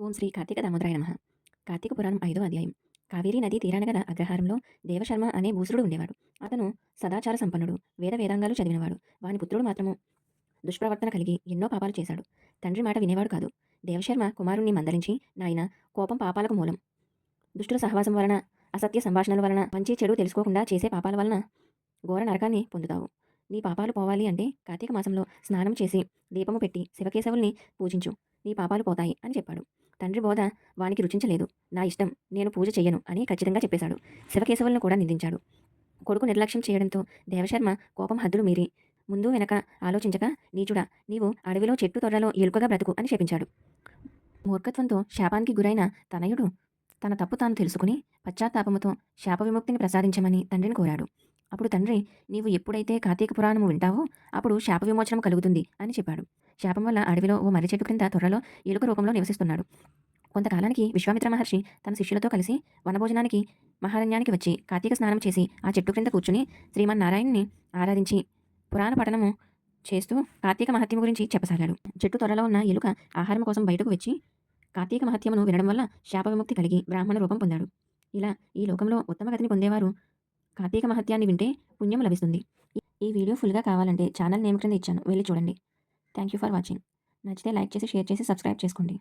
ఓం శ్రీ కార్తీక దామోదరాయ నమ. కార్తీక పురాణం ఐదో అధ్యాయం. కావేరీ నది తీరాన గల అగ్రహారంలో దేవశర్మ అనే భూసురుడు ఉండేవాడు. అతను సదాచార సంపన్నుడు వేద వేదాంగాలు చదివినవాడు. వాని పుత్రుడు మాత్రము దుష్ప్రవర్తన కలిగి ఎన్నో పాపాలు చేశాడు. తండ్రి మాట వినేవాడు కాదు. దేవశర్మ కుమారుణ్ణి మందలించి నాయన కోపం పాపాలకు మూలం. దుష్టుల సహవాసం వలన అసత్య సంభాషణల వలన మంచి చెడు తెలుసుకోకుండా చేసే పాపాల వలన ఘోర నరకాన్ని పొందుతావు. నీ పాపాలు పోవాలి అంటే కార్తీక మాసంలో స్నానం చేసి దీపము పెట్టి శివకేశవుల్ని పూజించు. నీ పాపాలు పోతాయి అని చెప్పాడు. తండ్రి బోధ వానికి రుచించలేదు. నా ఇష్టం నేను పూజ చేయను అని ఖచ్చితంగా చెప్పేశాడు. శివకేశవులను కూడా నిందించాడు. కొడుకు నిర్లక్ష్యం చేయడంతో దేవశర్మ కోపం హద్దులు మీరి ముందు వెనక ఆలోచించక నీచుడా నీవు అడవిలో చెట్టు తొర్రలో ఎలుకగా బ్రతుకు అని శపించాడు. మూర్ఖత్వంతో శాపానికి గురైన తనయుడు తన తప్పు తాను తెలుసుకుని పశ్చాత్తాపముతో శాప విముక్తిని ప్రసాదించమని తండ్రిని కోరాడు. అప్పుడు తండ్రి నీవు ఎప్పుడైతే కార్తీక పురాణము వింటావో అప్పుడు శాప విమోచనం కలుగుతుంది అని చెప్పాడు. శాపం వల్ల అడవిలో ఓ మర్రి చెట్టు క్రింద త్వరలో ఎలుక రూపంలో నివసిస్తున్నాడు. కొంతకాలానికి విశ్వామిత్ర మహర్షి తన శిష్యులతో కలిసి వనభోజనానికి మహారణ్యానికి వచ్చి కార్తీక స్నానం చేసి ఆ చెట్టు క్రింద కూర్చుని శ్రీమన్నారాయణ్ణి ఆరాధించి పురాణ పఠనము చేస్తూ కార్తీక మహత్యం గురించి చెప్పసాగాడు. చెట్టు త్వరలో ఉన్న ఎలుక ఆహారం కోసం బయటకు వచ్చి కార్తీక మహత్యమును వినడం వల్ల శాప విముక్తి కలిగి బ్రాహ్మణ రూపం పొందాడు. ఇలా ఈ లోకంలో ఉత్తమ గతిని పొందేవారు కార్తీక మహత్యాన్ని వింటే పుణ్యం లభిస్తుంది. ఈ- వీడియో ఫుల్గా కావాలంటే ఛానల్ నేమ్ క్రింద ఇచ్చాను. వెళ్ళి చూడండి. Thank you for watching. నచ్చితే లైక్ చేసి షేర్ చేసి సబ్స్క్రైబ్ చేసుకోండి.